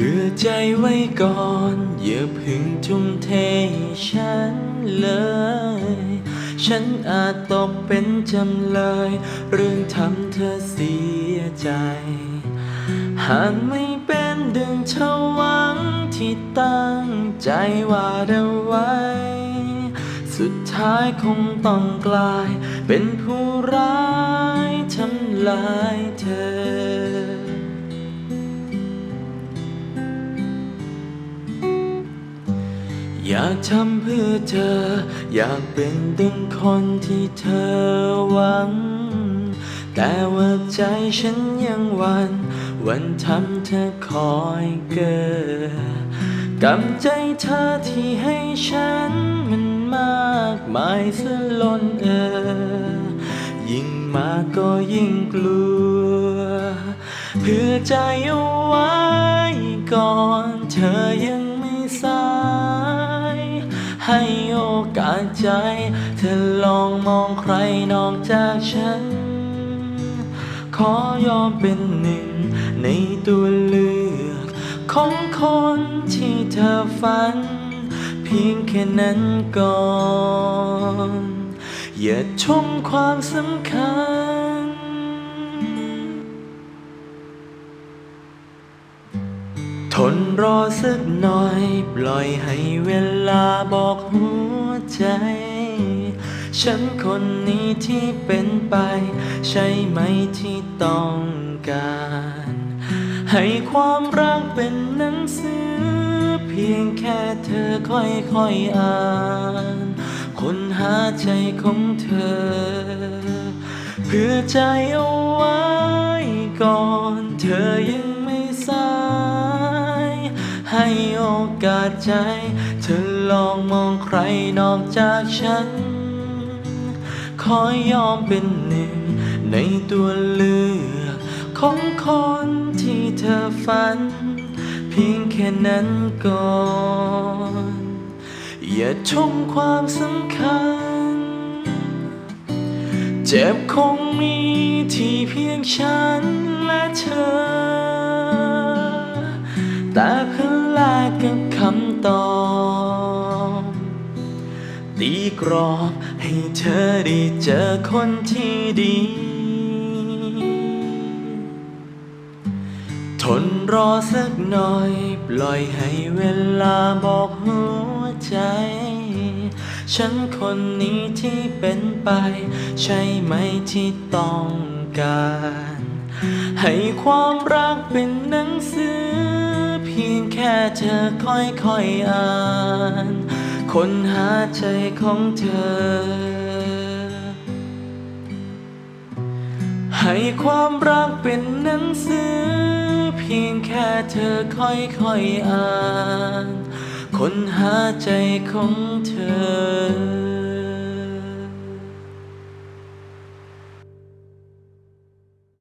ผื่อใจไว้ก่อนอย่าพึ่งทุ่มเทฉันเลย ฉันอาจตกเป็นจำเลย เรื่องทำเธอเสียใจ หากไม่เป็นดึงเธอหวังที่ตั้งใจว่าเอาไว้ สุดท้ายคงต้องกลาย เป็นผู้ร้ายทำลายเธอ อยากทำเพื่อเธอ อยากเป็นดึงคนที่เธอหวัง แต่ว่าใจฉันยังวัน วันทำเธอคอยเกิดกำใจเธอที่ให้ฉันมันมากมายสลนเออ ยิ่งมาก็ยิ่งกลัว เพื่อใจเอาไว้ก่อนเธอยังไม่สาย ให้โอกาสใจ เธอลองมองใครนอกจากฉัน ขอยอมเป็นหนึ่งในตัวเลือก ของคนที่เธอฝัน เพียงแค่นั้นก่อน อย่าชมความสำคัญ นรอสักหน่อย ปล่อยให้เวลาบอกหัวใจ ฉันคนนี้ที่เป็นไป ใช่ไหมที่ต้องการ ให้ความรักเป็นหนังสือ เพียงแค่เธอค่อยๆอ่านคนหาใจของเธอ เพื่อใจเอาไว้ก่อนเธอ กาสใจ เธอลองมองใครนอกจากฉัน ขอยอมเป็นหนึ่ง ในตัวเลือก ของคนที่เธอฝัน เพียงแค่นั้นก่อน อย่าชมความสำคัญ เจ็บคงมีที่เพียงฉันและเธอ แต่เพื่อ แลกกับคำตอบตีกรอบให้เธอได้เจอคนที่ดี ทนรอสักหน่อย ปล่อยให้เวลาบอกหัวใจ ฉันคนนี้ที่เป็นไป ใช่ไหมที่ต้องการ ให้ความรักเป็นหนังสือ ค่เธอค่อยๆอ่านคนหาใจของเธอ ให้ความรักเป็นหนังสือ เพียงแค่เธอค่อยๆอ่านคนหาใจของเธอ